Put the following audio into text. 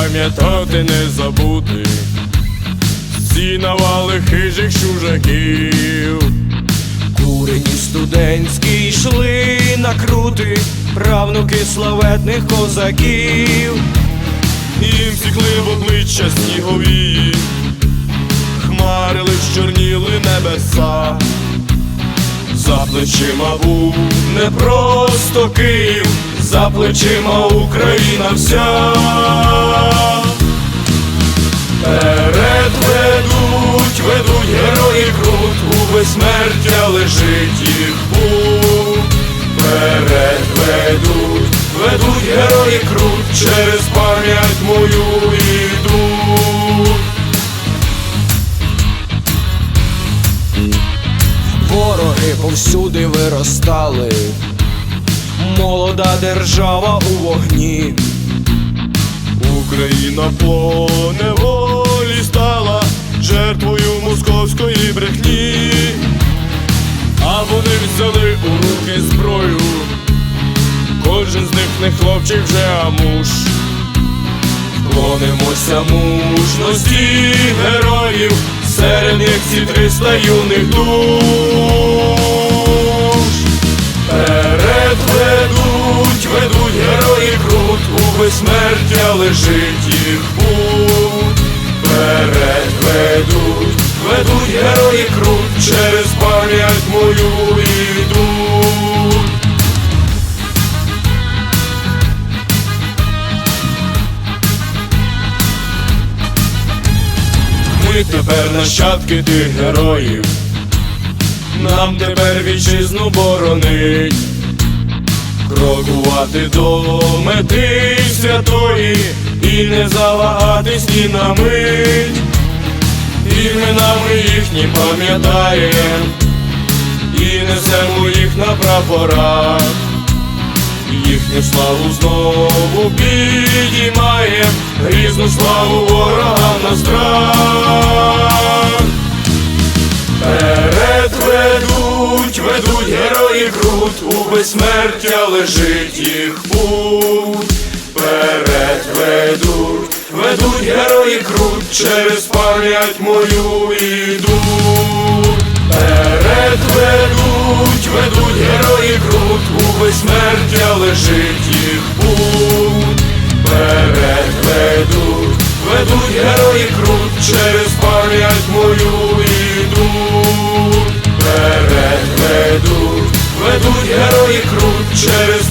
пам'ятати, не забути. Всі навали хижих чужаків. Курені студентські йшли на крути, правнуки славетних козаків. Їм сікли в обличчя снігові, хмарили, чорніли небеса. За плечима був не просто Київ, за плечима Україна вся. Перед ведуть, ведуть герої крут, у безсмертя лежить їх путь. Перед ведуть, ведуть герої крут, через пам'ять мою йдуть. Вороги повсюди виростали, молода держава у вогні. Україна по неволі стала жертвою московської брехні, а вони взяли у руки зброю. Кожен з них не хлопчик вже, а муж. Клонимося мужності героїв, серед них ці триста юних душ. Безсмертя лежить їх путь. Перед ведуть, ведуть герої крут, через пам'ять мою йдуть. Ми тепер нащадки тих героїв, нам тепер вітчизну боронить, крокувати до мети святої і не завагатись ні на мить, іменами їхні пам'ятаєм, і несемо їх на прапорах. Їхню славу знову підіймаєм, грізну славу ворогам на страх. Крут, у безсмертя лежить їх путь. Перед ведуть, ведуть герої крут, через пам'ять мою йдуть. Перед ведуть, ведуть герої крут, у безсмертя лежить їх путь. Перед ведуть, ведуть герої крут, через